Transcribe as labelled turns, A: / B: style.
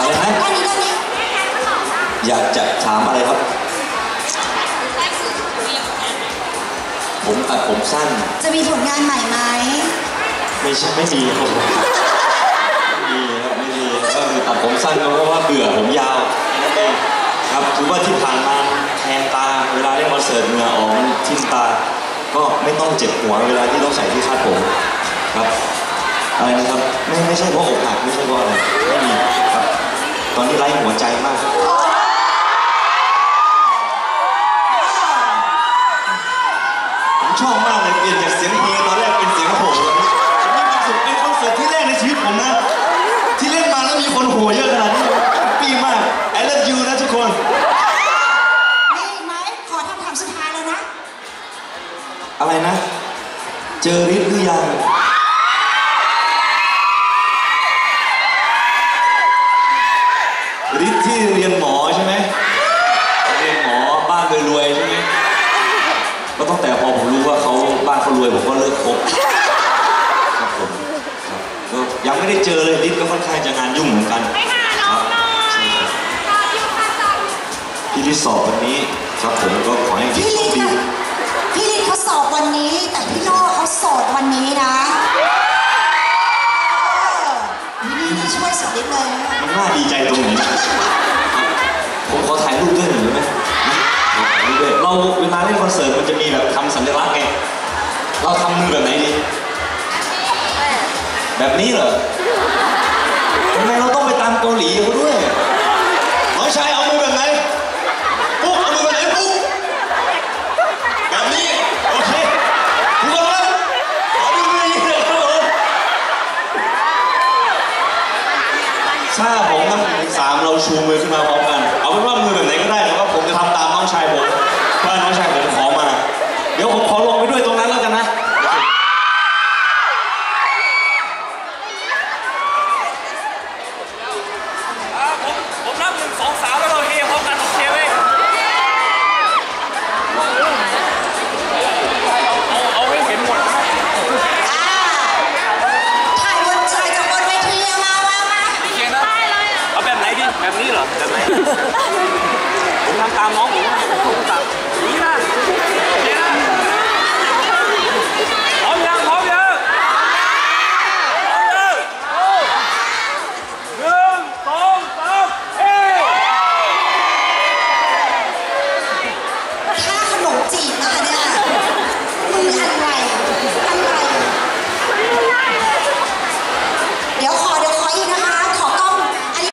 A: อะไรนะ
B: ด้านนี้ด้านนี้
A: อยากจะถามอะไรครับ ผมตัดผมสั้น
B: จะมีผลงานใหม่ไหม
A: ไม่ใช่ไม่มีครับผมไม่มีครับไม่มีก็คือตัดผมสั้นก็เพราะว่าเบื่อผมยาวนั่นเองครับคือว่าที่ผ่านมาแทนตาเวลาเล่นคอนเสิร์ตเหงื่อออกมันทิ่มตา ก็ไม่ต้องเจ็บหัวเวลาที่ต้องใส่ที่คาดผมครับอะไรนะครับไม่ไม่ใช่เพราะอกหักไม่ใช่เพราะอะไรไม่มีครับ ตอนนี้ไร้หัวใจมาก ผมชอบมากเลยเปลี่ยนจากเสียงเพลงตอนแรกเป็นเสียงโห่ตอนนี้ผมมีความสุขเป็นคอนเสิร์ตที่แรกในชีวิตผมนะ ที่เล่นมาแล้วมีคนโห่เยอะขนาดนี้ปีมาก I love you นะทุกคน
B: มีอีกไหมขอคำถามสุดท้ายเลยนะ
A: อะไรนะ เจอฤทธิ์หรือยัง ฤทธิ์ที่ เรียนหมอใช่ไหมเรียนหมอบ้านรวยๆใช่ไหมก็ตั้งแต่พอผมรู้ว่าเขาบ้านเขารวยผมก็เลิกคบครับผมครับก็ยังไม่ได้เจอเลยฤทธิ์ก็ค่อนข้างจะงานยุ่งเหมือนกัน
C: ไปหาน้องหน่อย
A: ใช่ครับ
C: ต่ออยู่ค่ะต่ออยู่
A: พี่ดิสอบวันนี้ครับผมก็ขอให้
B: พี่
A: ธิ์โช
B: ลิ
A: ค
B: ศ
A: ดี
B: พี่ลิศเขาสอบวันนี้ แต่พี่โน่เขา นะ
A: มันน่าดีใจตรงไหนนะผมขอถ่ายรูปด้วยหน่อยได้ไหมขอถ่ายรูปด้วยเราเวลาเล่นคอนเสิร์ตมันจะมีแบบทำสัญลักษณ์ไง เราทำมือแบบไหนดี แบบนี้เหรอทำไมเราต้องไปตามเกาหลีเขาด้วยน้องชายเอามือแบบไหน ปุ๊กเอามือแบบไหนปุ๊กแบบนี้ โอเคทุกคนครับขอดูมืออย่างนี้เลยครับผม ถ้าผมทั้งสามเราชูมือขึ้นมาพร้อมกัน เอาเป็นว่ามือแบบไหนก็ได้ ตามน้องผมถูกตัดนี่นะนี่นะพร้อมยังพร้อมยังพร้
D: อมยังหนึ่งสองสามเอ๊ะ ค่าขนม
B: จีบนะ
D: คะ